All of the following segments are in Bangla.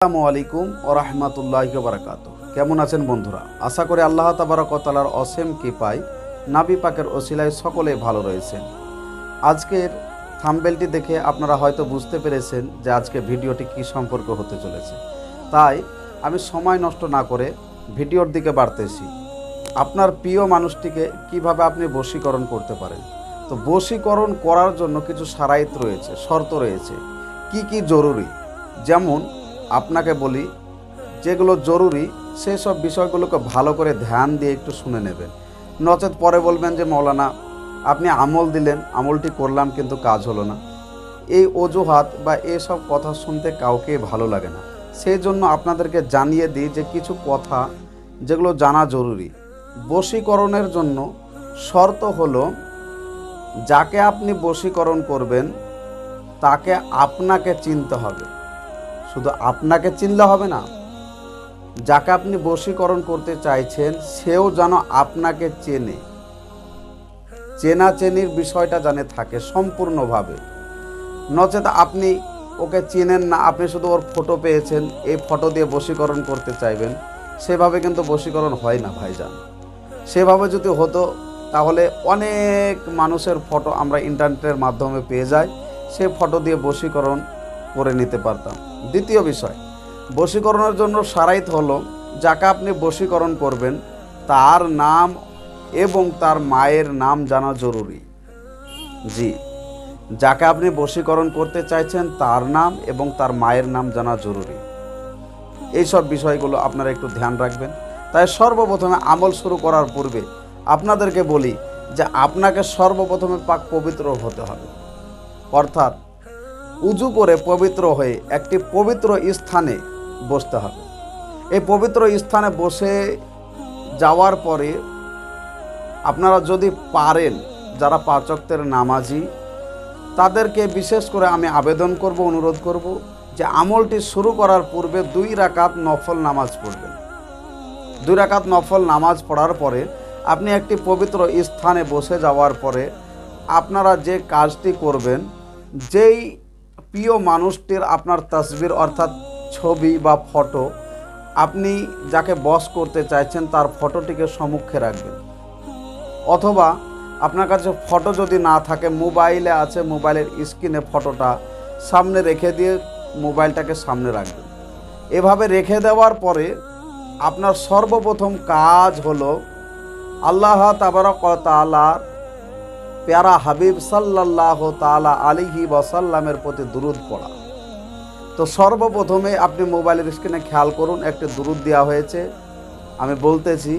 আসসালামু আলাইকুম ও রহমতুল্লাহ বারাকাত কেমন আছেন বন্ধুরা? আশা করি আল্লাহ তাবারকতালার অসীম কৃপায় নাবি পাকের ওসিলায় সকলে ভালো রয়েছেন। আজকের থাম্বেলটি দেখে আপনারা হয়তো বুঝতে পেরেছেন যে আজকে ভিডিওটি কী সম্পর্ক হতে চলেছে। তাই আমি সময় নষ্ট না করে ভিডিওর দিকে বাড়তেছি। আপনার প্রিয় মানুষটিকে কীভাবে আপনি বশীকরণ করতে পারেন? তো বশীকরণ করার জন্য কিছু সারাইত রয়েছে, শর্ত রয়েছে। কি কি জরুরি? যেমন আপনাকে বলি, যেগুলো জরুরি সেই সব বিষয়গুলোকে ভালো করে ধ্যান দিয়ে একটু শুনে নেবেন। নচেত পরে বলবেন যে, মৌলানা, আপনি আমল দিলেন, আমলটি করলাম কিন্তু কাজ হলো না। এই অজুহাত বা এসব কথা শুনতে কাউকে ভালো লাগে না। সেই জন্য আপনাদেরকে জানিয়ে দিই যে, কিছু কথা যেগুলো জানা জরুরি। বশীকরণের জন্য শর্ত হলো, যাকে আপনি বশীকরণ করবেন, তাকে আপনাকে চিনতে হবে। শুধু আপনাকে চিনলে হবে না, যাকে আপনি বশীকরণ করতে চাইছেন, সেও যেন আপনাকে চেনে। চেনা চেনির বিষয়টা জানে থাকে সম্পূর্ণভাবে। নচেত আপনি ওকে চেনেন না, আপনি শুধু ওর ফটো পেয়েছেন, এই ফটো দিয়ে বশীকরণ করতে চাইবেন। সেভাবে কিন্তু বশীকরণ হয় না, ভাইজান। সেভাবে যদি হতো, তাহলে অনেক মানুষের ফটো আমরা ইন্টারনেটের মাধ্যমে পেয়ে যাই। সে ফটো দিয়ে বশীকরণ করে নিতে পারতাম। দ্বিতীয় বিষয়, বশীকরণের জন্য সারাইত হলো, যাকে আপনি বশীকরণ করবেন, তার নাম এবং তার মায়ের নাম জানা জরুরি। জি, যাকে আপনি বশীকরণ করতে চাইছেন, তার নাম এবং তার মায়ের নাম জানা জরুরি। এইসব বিষয়গুলো আপনারা একটু ধ্যান রাখবেন। তাই সর্বপ্রথমে আমল শুরু করার পূর্বে আপনাদেরকে বলি যে আপনাকে সর্বপ্রথমে পাক পবিত্র হতে হবে। অর্থাৎ উজু করে পবিত্র হয়ে একটি পবিত্র স্থানে বসতে হবে। এই পবিত্র স্থানে বসে যাওয়ার পরে আপনারা যদি পারেন, যারা পাচকদের নামাজি, তাদেরকে বিশেষ করে আমি আবেদন করব, অনুরোধ করব যে আমলটি শুরু করার পূর্বে দুই রাকাত নফল নামাজ পড়বেন। দুই রাকাত নফল নামাজ পড়ার পরে আপনি একটি পবিত্র স্থানে বসে যাওয়ার পরে আপনারা যে কাজটি করবেন, যেই প্রিয় মানুষটির আপনার তসবির অর্থাৎ ছবি বা ফটো, আপনি যাকে বস করতে চাইছেন তার ফটোটিকে সম্মুখে রাখবেন। অথবা আপনার কাছে ফটো যদি না থাকে, মোবাইলে আছে, মোবাইলের স্ক্রিনে ফটোটা সামনে রেখে দিয়ে মোবাইলটাকে সামনে রাখবেন। এভাবে রেখে দেওয়ার পরে আপনার সর্বপ্রথম কাজ হলো আল্লাহ তাবারক তালার পেয়ারা হাবিব সাল্লাহ তালা আলিহি ওয়াসাল্লামের প্রতি দুরুদ পড়া। তো সর্বপ্রথমে আপনি মোবাইলের স্ক্রিনে খেয়াল করুন, একটি দুরুদ দেওয়া হয়েছে। আমি বলতেছি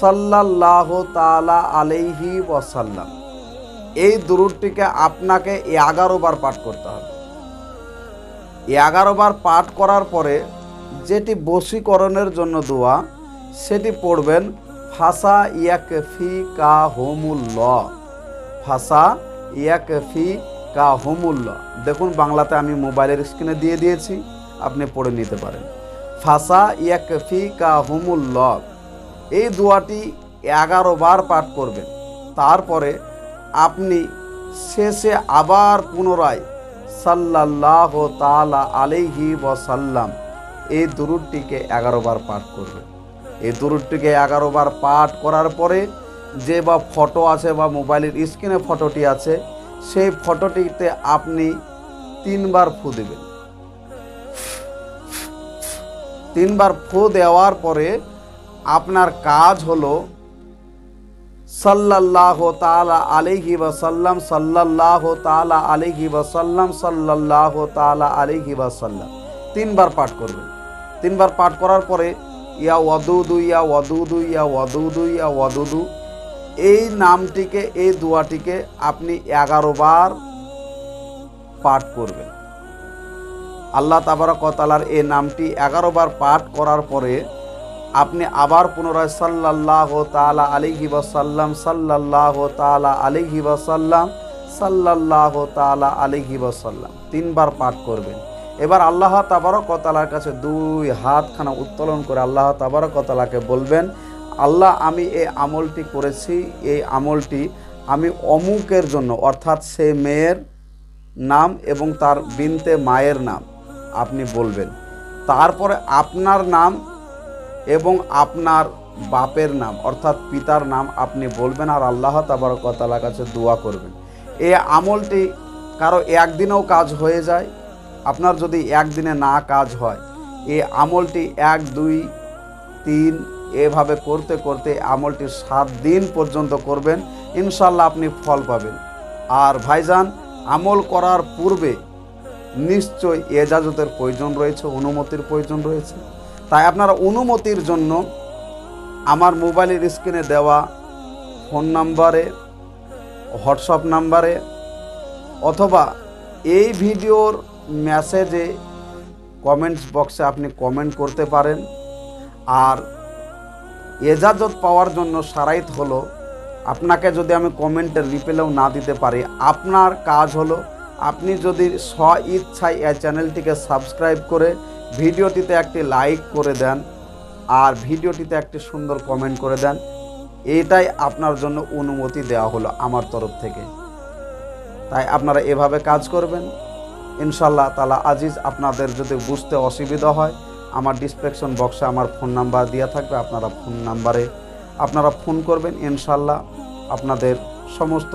সাল্লাহ তালা আলাইহি ওয়াসাল্লাম, এই দুরুদটিকে আপনাকে এগারো বার পাঠ করতে হবে। এগারো বার পাঠ করার পরে যেটি বশীকরণের জন্য দোয়া, সেটি পড়বেন, ফাসা ইয়াক ফি কা হোমুল্ল ফাসা ইয়াক ফি কা হোমুল্ল। দেখুন, বাংলাতে আমি মোবাইলের স্ক্রিনে দিয়ে দিয়েছি, আপনি পড়ে নিতে পারেন। ফাসা ইয়াক ফি কা হোমুল্ল। এই দোয়াটি এগারো বার পাঠ করবেন। তারপরে আপনি শেষে আবার পুনরায় সাল্লাহ তালা আলাইহি ওয়াসাল্লাম এই দুরুদটিকে এগারো বার পাঠ করবেন। এই দুরুদটিকে এগারো বার পাঠ করার পরে যে বা ফটো আছে বা মোবাইলের স্ক্রিনে ফটোটি আছে, সেই ফটোটিতে আপনি তিনবার ফু দেবেন। তিনবার ফু দেওয়ার পরে আপনার কাজ হলো সাল্লাল্লাহ তালা আলিহি ওয়াসাল্লাম, সাল্লাল্লাহ তালা আলিহি ওয়াসাল্লাম, সাল্লাল্লাহ তালা আলিহি ওয়াসাল্লাম। তিনবার পাঠ করবেন। তিনবার পাঠ করার পরে, ইয়া ওয়াদুদু ইয়া ওয়াদুদু ইয়া ওয়াদুদু ইয়া ওয়াদুদু এই নামটিকে, এই দোয়াটিকে আপনি এগারো বার পাঠ করবেন। আল্লাহ তাবারকতালার এই নামটি এগারো বার পাঠ করার পরে আপনি আবার পুনরায় সাল্লাহ তালা আলিহি ওয়াসাল্লাম সাল্লাহ তালা আলিহি ওয়াসাল্লাম সাল্লাহ তালা আলিহি ওয়াসাল্লাম তিনবার পাঠ করবেন। এবার আল্লাহ তাবারকতালার কাছে দুই হাতখানা উত্তোলন করে আল্লাহ তাবারকতালাকে বলবেন আল্লাহ, আমি এই আমলটি করেছি, এই আমলটি আমি অমুকের জন্য, অর্থাৎ সে মেয়ের নাম এবং তার বিনতে মায়ের নাম, আপনি বলবেন। তারপরে আপনার নাম এবং আপনার বাপের নাম, অর্থাৎ পিতার নাম আপনি বলবেন আর আল্লাহ তাবারকতালার কাছে দোয়া করবেন। এই আমলটি কারও একদিনেও কাজ হয়ে যায়, আপনার যদি একদিনে না কাজ হয়, এই আমলটি এক, দুই, তিন এভাবে করতে করতে আমলটি সাত দিন পর্যন্ত করবেন ইনশাল্লাহ আপনি ফল পাবেন। আর ভাইজান, আমল করার পূর্বে নিশ্চয় এজাজতের প্রয়োজন রয়েছে, অনুমতির প্রয়োজন রয়েছে। তাই আপনারা অনুমতির জন্য আমার মোবাইলের স্ক্রিনে দেওয়া ফোন নাম্বারে, হোয়াটসঅ্যাপ নাম্বারে অথবা এই ভিডিওর মেসেজে কমেন্টস বক্সে আপনি কমেন্ট করতে পারেন। আর এজাজত পাওয়ার জন্য সারাইত হলো, আপনাকে যদি আমি কমেন্টের রিপ্লেও না দিতে পারি, আপনার কাজ হলো, আপনি যদি স্ব ইচ্ছায় এই চ্যানেলটিকে সাবস্ক্রাইব করে ভিডিওটিতে একটি লাইক করে দেন আর ভিডিওটিতে একটি সুন্দর কমেন্ট করে দেন, এটাই আপনার জন্য অনুমতি দেওয়া হলো আমার তরফ থেকে। তাই আপনারা এভাবে কাজ করবেন। ইনশাল্লাহ তালা আজিজ আপনাদের যদি বুঝতে অসুবিধা হয় আমার ডিসক্রিপশন বক্সে আমার ফোন নাম্বার দেওয়া থাকবে, আপনারা ফোন নাম্বারে আপনারা ফোন করবেন ইনশাল্লাহ আপনাদের সমস্ত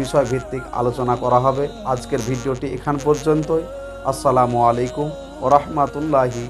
বিষয় ভিত্তিক আলোচনা করা হবে। আজকের ভিডিওটি এখান পর্যন্তই। আসসালামু আলাইকুম ও রহমাতুল্লাহি